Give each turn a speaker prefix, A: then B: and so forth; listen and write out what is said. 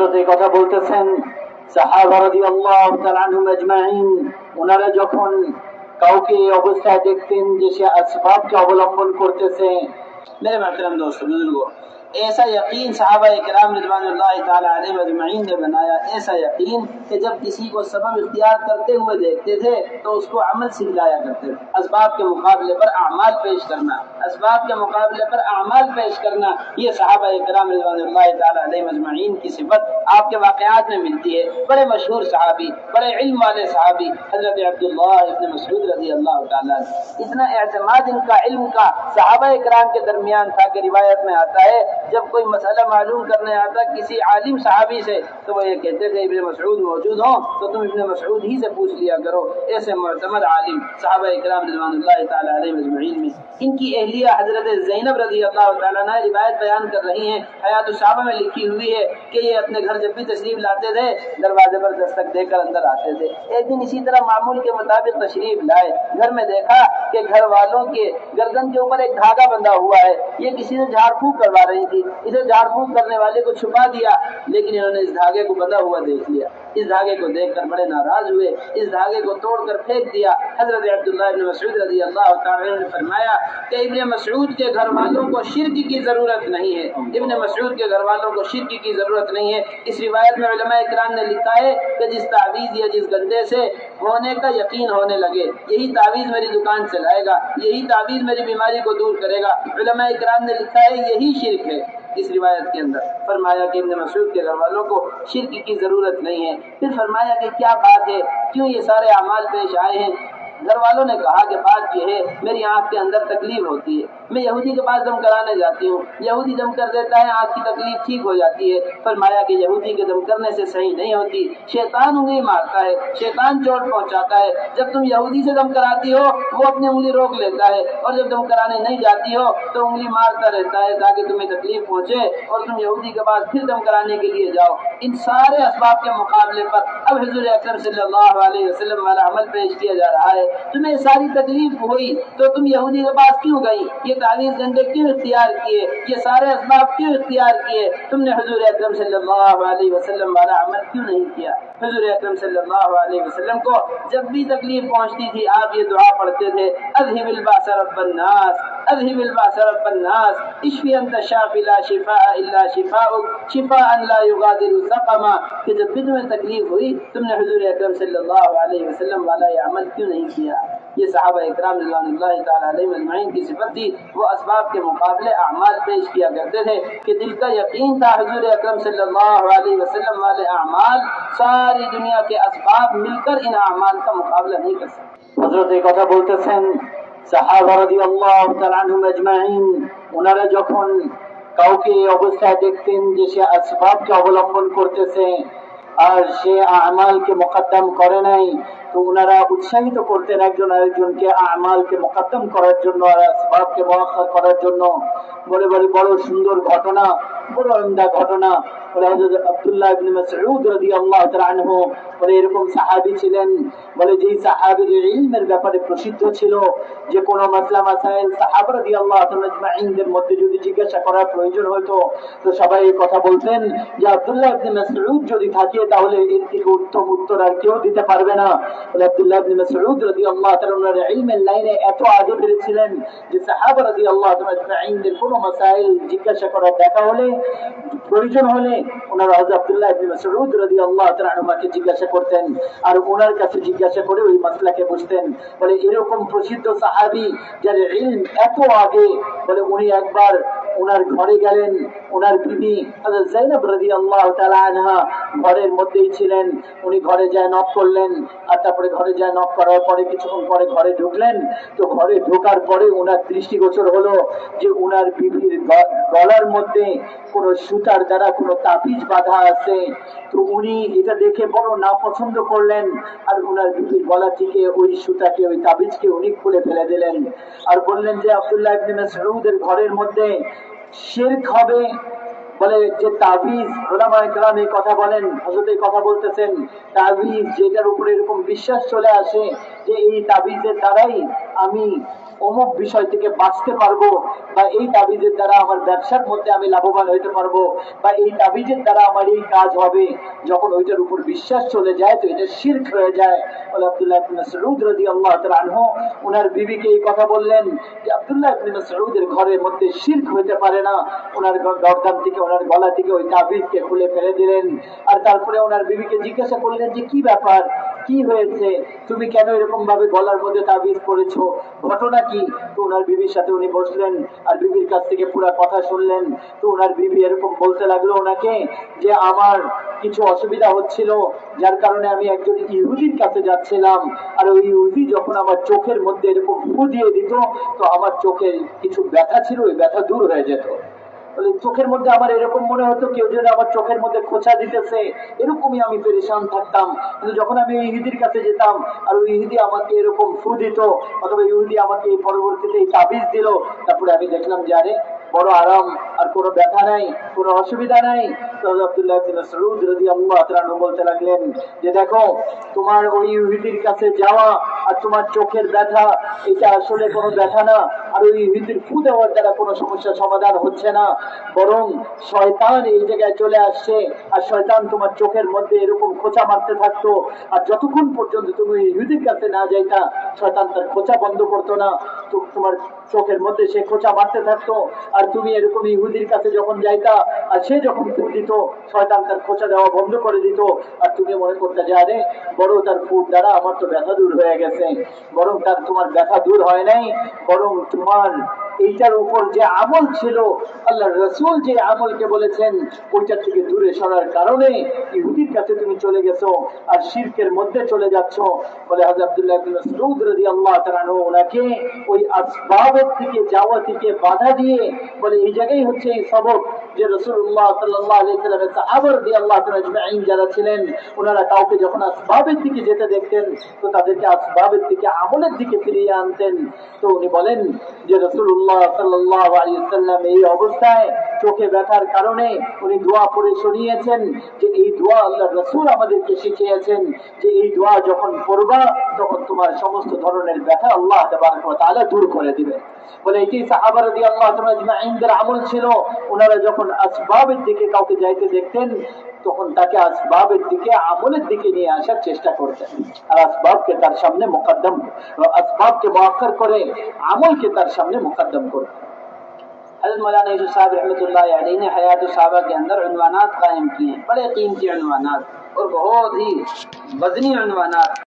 A: হজরত এই কথা বলতেছেন। ওনারা যখন কাউকে এই অবস্থায় দেখতেন যে সে আসবাবকে অবলম্বন করতেছে
B: ایسا یقین صحابہ کرام رضوان اللہ تعالی علیہ اجمعین نے بنایا ایسا یقین کہ جب کسی کو سبب اختیار کرتے ہوئے دیکھتے تھے، تو اس کو عمل سکھلایا کرتے تھے। اسباب کے مقابلے پر اعمال پیش کرنا، اسباب کے مقابلے پر اعمال پیش کرنا، یہ صحابہ کرام رضوان اللہ تعالیٰ علیہ اجمعین صفت آپ کے واقعات میں ملتی ہے۔ بڑے مشہور صحابی، بڑے علم والے صحابی، حضرت عبداللہ ابن مسعود رضی اللہ تعالیٰ اتنا اعتماد ان کا، علم کا صحابہ اکرام کے درمیان تھا کہ روایت میں آتا ہے، جب کوئی مسئلہ معلوم کرنے آتا کسی عالم صحابی سے، تو وہ یہ کہتے تھے، ابن مسعود موجود ہوں، تو تم ابن مسعود ہی سے پوچھ لیا کرو۔ ایسے معتمد عالم، صحابہ اکرام رضوان اللہ تعالیٰ علیہ مجمعین میں۔ ان کی اہلیہ حضرت زینب رضی اللہ تعالیٰ نے روایت بیان کر رہی ہیں، حیات الصحابہ میں لکھی ہوئی ہے کہ یہ اپنے گھر جب بھی تشریف لاتے تھے، دروازے پر دستک دے کر اندر آتے تھے۔ ایک دن اسی طرح معمول کے مطابق تشریف لائے۔ گھر میں دیکھا کہ گھر والوں کے گردن کے اوپر ایک دھاگا بندھا ہوا ہے۔ یہ کسی نے جھاڑ پھونک کروا رہی تھی۔ اسے جھاڑ پھونک کرنے والے کو چھپا دیا، لیکن انہوں نے اس دھاگے کو بندھا ہوا دیکھ لیا۔ اس دھاگے کو دیکھ کر بڑے ناراض ہوئے۔ اس دھاگے کو توڑ کر پھینک دیا۔ حضرت عبداللہ ابن مسعود رضی اللہ تعالی نے فرمایا کہ ابن مسعود کے گھر والوں کو شرک کی ضرورت نہیں ہے۔ ابن مسعود کے گھر والوں کو شرک کی ضرورت نہیں ہے ہے۔ اس روایت میں علماء اکرام نے لکھا ہے کہ جس تعویز یا جس گندے سے ہونے کا یقین ہونے لگے، یہی تعویذ میری دکان سے لائے گا، یہی تعویز میری بیماری کو دور کرے گا۔ علماء اکرام نے لکھا ہے، یہی شرک ہے۔ اس روایت کے اندر فرمایا کہ ابن مسعود کے گھر والوں کو شرک کی ضرورت نہیں ہے۔ پھر فرمایا کہ کیا بات ہے؟ کیوں یہ سارے اعمال پیش آئے ہیں؟ گھر والوں نے کہا کہ بات یہ ہے، میری آنکھ کے اندر تکلیف ہوتی ہے۔ میں یہودی کے پاس دم کرانے جاتی ہوں۔ یہودی دم کر دیتا ہے، آنکھ کی تکلیف ٹھیک ہو جاتی ہے۔ فرمایا کہ یہودی کے دم کرنے سے صحیح نہیں ہوتی۔ شیطان انگلی مارتا ہے، شیطان چوٹ پہنچاتا ہے۔ جب تم یہودی سے دم کراتی ہو، وہ اپنی انگلی روک لیتا ہے۔ اور جب دم کرانے نہیں جاتی ہو، تو انگلی مارتا رہتا ہے تاکہ تمہیں تکلیف پہنچے۔ اور تم یہودی کے پاس پھر دم کرانے کے لیے جاؤ۔ ان سارے اسباب کے مقابلے پر اب حضور اکرم صلی اللہ علیہ وسلم والا عمل پیش کیا جا رہا ہے۔ تمہیں ساری تکلیف ہوئی تو تم یہودی کے پاس کیوں گئی؟ یہ تعلیم گھنٹے کیوں اختیار کیے؟ یہ سارے اسباب کیوں اختیار کیے؟ تم نے حضور اکرم صلی اللہ علیہ وسلم والا عمل کیوں نہیں کیا؟ حضور اکرم صلی اللہ علیہ وسلم کو جب بھی تکلیف پہنچتی تھی، آپ یہ دعا پڑھتے تھے الباس رب الناس۔ اذهب الباس رب الناس. اشفي انت شافي، لا شفاء الا شفاؤك. شفاء لا يغادر سقما. کہ جب بدو میں تکلیف ہوئی تم نے حضور اکرم صلی اللہ علیہ وسلم والا یہ عمل کیوں نہیں کیا یہ صحابہ اکرام رضوان اللہ تعالی علیہ اجمعین کی صفت تھی وہ اسباب کے مقابلے اعمال پیش کیا کرتے تھے. کہ دل کا یقین تھا حضور اکرم صلی اللہ
A: علیہ وسلم والے اعمال. ساری دنیا کے اسباب مل
B: کر ان اعمال کا مقابلہ نہیں کر سکتے۔
A: حضرت ایک بولتے বলতেছেন ওনারা যখন কাউকে অবস্থায় দেখতেন যে সে আসবাবকে অবলম্বন করতেছে আর সে আমালকে মোকদ্দম করে নাই, তো ওনারা উৎসাহিত করতেন একজন আরেকজনকে আমালকে মোকদ্দম করার জন্য আর আসবাবকে মোয়াক্কার করার জন্য। বলে বলে, বড় সুন্দর ঘটনা প্রয়োজন সবাই কথা বলতেন যে আব্দুল্লাহ যদি থাকে তাহলে এর থেকে উত্তম উত্তর আর কেউ দিতে পারবে না। আব্দুল্লাহ লাইনে এত আগে বেড়েছিলেন যে সাহাবা রাদিয়াল্লাহু কোনো মাসাইল জিজ্ঞাসা করার দেখা হলে প্রয়োজন হলে ওনার হজ আব্দুল্লাহ ইবনে মাসউদ রাদিয়াল্লাহু তাআলা জিজ্ঞাসা করতেন আর ওনার কাছে জিজ্ঞাসা করে ওই মাসলাকে বুঝতেন। বলে, এরকম প্রসিদ্ধ সাহাবি যার ইলম এত আগে, বলে, উনি একবার ওনার ঘরে গেলেন, ওনার বিবি হযরত রাজি রাদিয়াল্লাহু তাআলা ঘরের মধ্যেই ছিলেন। উনি ঘরে যায় নক করলেন আর তারপরে ঘরে যায় নক করার পরে কিছুক্ষণ পরে ঘরে ঢুকলেন। তো ঘরে ঢোকার পরে ওনার দৃষ্টিগোচর হলো যে ওনার বিবির গলার মধ্যে কোনো সুতার দ্বারা কোনো তাবিজ বাঁধা আছে। তো উনি এটা দেখে বড় না পছন্দ করলেন আর ওনার বিবির গলা থেকে ওই সুতাকে, ওই তাবিজকে উনি খুলে ফেলে দিলেন। আর বললেন যে আব্দুল্লাহ ইবনে মাসউদের ঘরের মধ্যে শিরক হবে। বলে যে তাবিজ ওলামা একরাম এই কথা বলেন হজরত এই কথা বলতেছেন, তাবিজ যেটার উপরে এরকম বিশ্বাস চলে আসে যে এই তাবিজের দ্বারাই আমি অমুক বিষয় থেকে বাঁচতে পারব বা এই তাবিজের দ্বারা আমার ব্যবসার মধ্যে আমি লাভবান হইতে পারব বা এই তাবিজের দ্বারা আমার এই কাজ হবে। যখন ওইটার উপর বিশ্বাস চলে যায়, তো এটা শির্ক হয়ে যায়। বলে আব্দুল্লাহ ইবনে মাসউদ রাদিয়াল্লাহু তাআলা আনহু ওনার বিবিকে এই কথা বললেন যে আব্দুল্লাহ ইবনে মাসউদের ঘরের মধ্যে শির্ক হইতে পারে না। ওনার দরদাম থেকে ওনার গলা থেকে ওই তাবিজকে খুলে ফেলে দিলেন। আর তারপরে ওনার বিবিকে জিজ্ঞাসা করলেন যে, কি ব্যাপার? কি হয়েছে? তুমি কেন এরকম ভাবে গলার মধ্যে তাবিজ পড়েছো ঘটনা কি? তো ওনার বিবির সাথে উনি বসলেন আর বিবির কাছ থেকে পুরা কথা শুনলেন। তো ওনার বিবি এরকম বলতে লাগল ওনাকে যে, আমার কিছু অসুবিধা হচ্ছিল, যার কারণে আমি একজন ইহুদির কাছে যাচ্ছিলাম। আর ওই ইহুদি যখন আমার চোখের মধ্যে এরকম ফু দিয়ে দিত, তো আমার চোখে কিছু ব্যথা ছিল, ওই ব্যথা দূর হয়ে যেত। চোখের মধ্যে আমার এরকম মনে হতো কেউ যেন আমার চোখের মধ্যে খোঁচা দিতেছে। এরকমই আমি পেরেশান থাকতাম। কিন্তু যখন আমি ওই ইহুদির কাছে যেতাম, আর ওই ইহুদি আমাকে এরকম ফু দিত, অথবা ইহুদি আমাকে এই পরবর্তীতে এই তাবিজ দিল, তারপরে আমি দেখলাম যে, আরে, বড় আরাম, আর কোনো ব্যথা নাই, কোনো অসুবিধা নাই। আব্দুল্লাহ বলতে লাগলেন যে, দেখো, তোমার ওই ইহুদির কাছে যাওয়া আর তোমার চোখের ব্যথা, এটা আসলে কোনো ব্যথা না। আর ওই ইহুদির ফু দেওয়ার দ্বারা কোনো সমস্যা সমাধান হচ্ছে না। বরং শয়তান এই জায়গায় চলে আসছে, আর শয়তান তোমার চোখের মধ্যে এরকম খোঁচা মারতে থাকতো। আর যতক্ষণ পর্যন্ত তুমি ইহুদির কাছে না যাইতা, শয়তান তার খোঁচা বন্ধ করতো না। তো তোমার চোখের মধ্যে সে খোঁচা মারতে থাকতো। আর তুমি এরকম ইহুদির কাছে যখন যাইতা, আর সে যখন ফুট দিত, শয়তান তার খোঁচা দেওয়া বন্ধ করে দিত। আর তুমি মনে করতে যে, আরে, বড় তার ফুট দ্বারা আমার তো ব্যথা দূর হয়ে গেছে। বরং তার তোমার ব্যথা দূর হয় নাই, বরং তোমার এইটার উপর যে আমল ছিল আল্লাহ রসুল যে আমলকে বলেছেন ওইটার থেকে দূরে সরার কারণে ইহুদির কাছে তুমি চলে গেছো আর শিরকের মধ্যে চলে যাচ্ছ। বলে হাজর আব্দুল্লাহ ইবনে মাসউদ রাদিয়াল্লাহু তাআলা ওনাকে ওই আসবাবের থেকে, যাওয়া থেকে বাধা দিয়ে বলে, এই জায়গায় হচ্ছে এই সবক। যে রসুল্লাহ আজমাইন যারা ছিলেন, ওনারা কাউকে যখন আসবাবের দিকে যেতে দেখতেন, তো তাদেরকে আসবাবের দিকে আমলের দিকে ফিরিয়ে আনতেন। তো উনি বলেন যে রসুল্লাহ সাল্লাহ আলাইহি সাল্লাম এই অবস্থায় চোখে ব্যথার কারণে উনি দোয়া করে শুনিয়েছেন যে এই দোয়া আল্লাহ রসুল আমাদেরকে শিখিয়েছেন যে এই দোয়া যখন পড়বা, তখন তোমার সমস্ত ধরনের ব্যথা আল্লাহ তাআলা দূর করে দিবে। বলে এটি সাহাবা রাদিয়াল্লাহু তাআলা আজমাইনদের আমল ছিল। ওনারা যখন আসবাবের দিকে কাউকে যাইতে দেখতেন, তখন তাকে আসবাবের দিকে, আমলের দিকে নিয়ে আসার চেষ্টা করতেন। আর আসবাবকে তার সামনে মোকদ্দম আসবাবকে মোয়াক্কর করে আমলকে তার সামনে মোকদ্দম করতেন।
B: حضرت مولانا یوسف صاحب رحمۃ اللہ علیہ نے حیات الصابہ کے اندر عنوانات قائم کیے ہیں، بڑے قیمتی عنوانات اور بہت ہی وزنی عنوانات۔